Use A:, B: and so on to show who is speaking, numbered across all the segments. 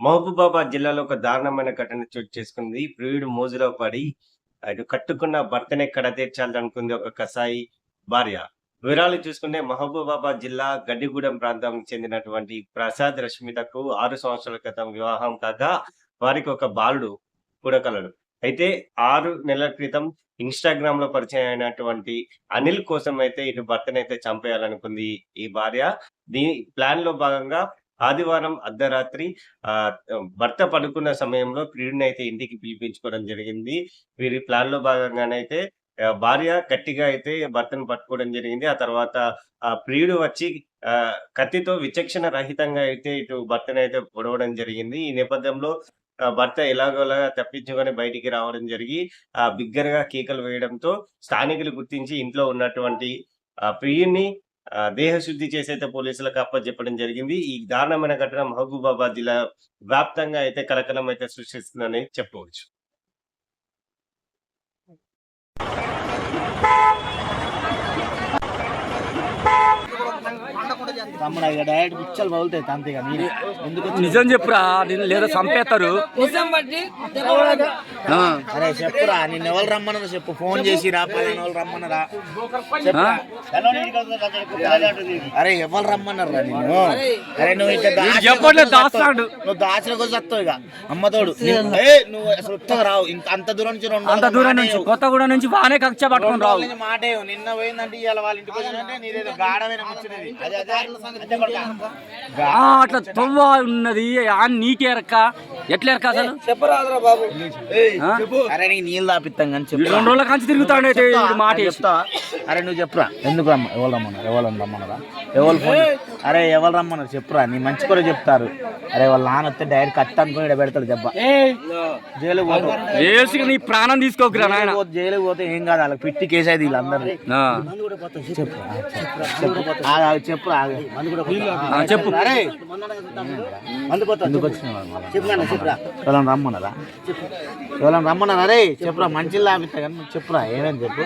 A: మహబూబాబాద్ జిల్లాలో ఒక దారుణమైన ఘటన చోటు చేసుకుంది. ప్రియుడు మోజులో పడి అటు కట్టుకున్న భర్తనే కడ తీర్చాలనుకుంది ఒక కసాయి భార్య. వివరాలు చూసుకుంటే మహబూబాబాద్ జిల్లా గడ్డిగూడెం ప్రాంతానికి చెందినటువంటి ప్రసాద్ రష్మితకు ఆరు సంవత్సరాల క్రితం వివాహం కాగా వారికి ఒక బాలుడు పుడకలడు అయితే ఆరు నెలల క్రితం ఇన్స్టాగ్రామ్లో పరిచయం అయినటువంటి అనిల్ కోసం అయితే ఇటు భర్తనైతే చంపేయాలనుకుంది ఈ భార్య. దీని ప్లాన్లో భాగంగా ఆదివారం అర్ధరాత్రి ఆ భర్త పడుకున్న సమయంలో ప్రియుడిని అయితే ఇంటికి పిలిపించుకోవడం జరిగింది. వీరి ప్లాన్లో భాగంగానైతే భార్య గట్టిగా అయితే భర్తను పట్టుకోవడం జరిగింది. ఆ తర్వాత ఆ ప్రియుడు వచ్చి ఆ కత్తితో విచక్షణ రహితంగా అయితే ఇటు భర్తను అయితే పొడవడం జరిగింది. ఈ నేపథ్యంలో భర్త ఎలాగోలాగా తప్పించుకొని బయటికి రావడం జరిగి ఆ బిగ్గరగా కేకలు వేయడంతో స్థానికులు గుర్తించి ఇంట్లో ఉన్నటువంటి ఆ ప్రియుని దేహశుద్ధి చేసైతే పోలీసులకు అప్పచెప్పడం జరిగింది. ఈ దారుణమైన ఘటన మహబూబాబాద్ జిల్లా వ్యాప్తంగా అయితే కలకలం అయితే సృష్టిస్తుందని చెప్పవచ్చు
B: తమ్ముడు ఇక డైరెక్ట్ పిచ్చలు పగులుతాయి అంతేగా మీరు. ఎందుకు వచ్చి-
C: నిజం చెప్పురా నిన్ను లేదా చంపేస్తారు. ఆ,
B: అరే చెప్పురా నిన్ను ఎవరు రమ్మన్నారు చెప్పు. ఫోన్ చేసి రా పలానా వాళ్ళు రమ్మన్నారా. అరే ఎవరు రమ్మన్నారు రా నిన్ను? అరే నువ్వు ఇట్లా
C: వీడు చెప్పట్లేదు. దాస్తాడు.
B: నువ్వు దాచిన వస్తావు ఇక. అమ్మతోడు నిన్ను- ఏయ్, నువ్వు అసలు రావు. ఇంత అంత దూరం నుంచి రెండు
C: అంత దూరం
B: మాటే
C: నుంచి. కొత్తగూడ నుంచి బాగానే కక్ష పట్టుకొని రావు.
B: మాటే. నిన్న పోయిందంటే ఇవాళ వాళ్ళ ఇంటికి వచ్చిందంటే నీదేదో గాఢమైన ముచ్చటది. అదే అదే. అంతే కొడకా.
C: అట్లా తొవ్వ ఉన్నది. ఆ నీకెరక్క ఎట్లా ఎరక అసలు? ఆ?
B: అరే నీకు నీళ్ళు తాపిస్తాం కానీ చెప్పు.
C: రెండు రోజుల కంచి తిరుగుతాడైతే వీడు మాట.
B: చెప్తావా? అరే నువ్వు చెప్పురా. ఎందుకు రమ్మ? ఎవరు రమ్మన్నారు? ఎవరు రమ్మన్నారా? ఎవరు ఫోన్ అరే ఎవరు రమ్మన్నారు? చెప్పురా. నీ మంచి కూడా చెప్తారు. అరే వాళ్ళ నాన్న వస్తే డైరెక్ట్ కట్ అనుకుని ఇక్కడ పెడతాడు దెబ్బ. జైలు
C: వేసుకు నీ ప్రాణం తీసుకోకురా నాయన.
B: జైలుకి పోతే- పోతే ఏం కాదు వాళ్ళకి పిట్టి కేసు అయితే వీళ్ళందరూ
C: ఆ,
B: చెప్పు ఆగు,
C: చెప్పు.
B: ఎవరైనా రమ్మన్నారా? ఎవరైనా రమ్మన్నారా? అరే చెప్పురా మంచిలు లాపిస్తా కానీ చెప్పురా ఏమని చెప్పు.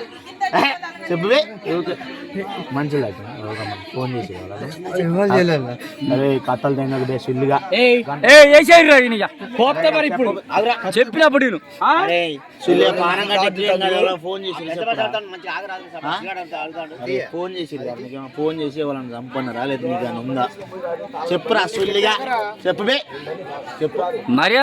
B: మంచిలు లాపి ఫోన్ చేసి. అరే కథలు తిన్నది బే సిల్లుగా
C: మరి ఇప్పుడు. చెప్పినప్పుడు
B: ఫోన్ చేసి ఫోన్ చేసి ఫోన్ చేసి వాళ్ళని చంపన్నారా లేదా నీకు ఉందా? చెప్పురా సుల్లిగా. చెప్పు బే చెప్పు.
C: మరి